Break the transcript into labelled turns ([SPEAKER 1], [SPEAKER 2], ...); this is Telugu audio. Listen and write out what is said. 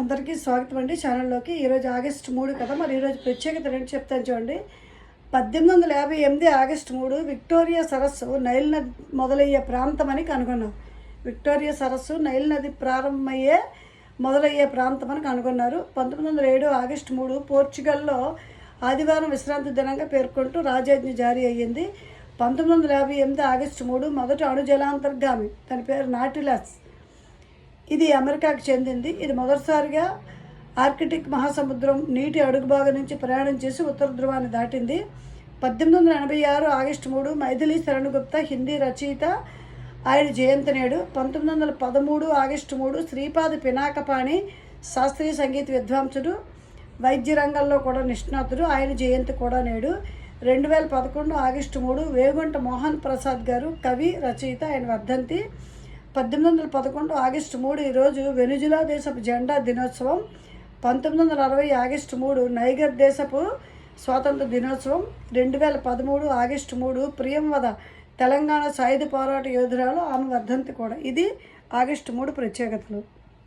[SPEAKER 1] అందరికీ స్వాగతం అండి. ఛానల్లోకి ఈరోజు ఆగస్టు మూడు కదా మరి ఈరోజు ప్రత్యేకత ఏంటి చెప్తాను చూడండి. పద్దెనిమిది వందల యాభై ఎనిమిది ఆగస్టు మూడు విక్టోరియా సరస్సు నైల్ నది మొదలయ్యే ప్రాంతం అని కనుగొన్నాం. విక్టోరియా సరస్సు నైల్ నది ప్రారంభమయ్యే మొదలయ్యే ప్రాంతం అని కనుగొన్నారు. పంతొమ్మిది వందల ఏడు ఆగస్టు మూడు పోర్చుగల్లో ఆదివారం విశ్రాంతి దినంగా పేర్కొంటూ రాజాజ్ఞ జారీ అయ్యింది. పంతొమ్మిది వందల యాభై ఎనిమిది ఆగస్టు మూడు మొదటి అణుజలాంతర్గామి తన పేరు నాటిలాస్. ఇది అమెరికాకు చెందింది. ఇది మొదటిసారిగా ఆర్కిటిక్ మహాసముద్రం నీటి అడుగు భాగం నుంచి ప్రయాణం చేసి ఉత్తర ధ్రువాన్ని దాటింది. పద్దెనిమిది వందల ఎనభై ఆరు ఆగస్టు మూడు మైథిలి శరణ్గుప్త హిందీ రచయిత ఆయన జయంతి నేడు. పంతొమ్మిది వందల పదమూడు ఆగస్టు మూడు శ్రీపాద పినాకపాణి శాస్త్రీయ సంగీత విద్వాంసుడు వైద్య రంగంలో కూడా నిష్ణాతుడు. ఆయన జయంతి కూడా నేడు. రెండు వేల పదకొండు ఆగస్టు మూడు వేగుంట మోహన్ ప్రసాద్ గారు కవి రచయిత ఆయన వర్ధంతి. పద్దెనిమిది వందల పదకొండు ఆగస్టు మూడు ఈరోజు వెనుజులా దేశపు జెండా దినోత్సవం. పంతొమ్మిది వందల అరవై ఆగస్టు మూడు నైగర్ దేశపు స్వాతంత్ర దినోత్సవం. రెండు వేల పదమూడు ఆగస్టు మూడు ప్రియంవద తెలంగాణ సాయుధ పోరాట యోధురాలు ఆమె వర్ధంతి కూడా. ఇది ఆగస్టు మూడు ప్రత్యేకతలు.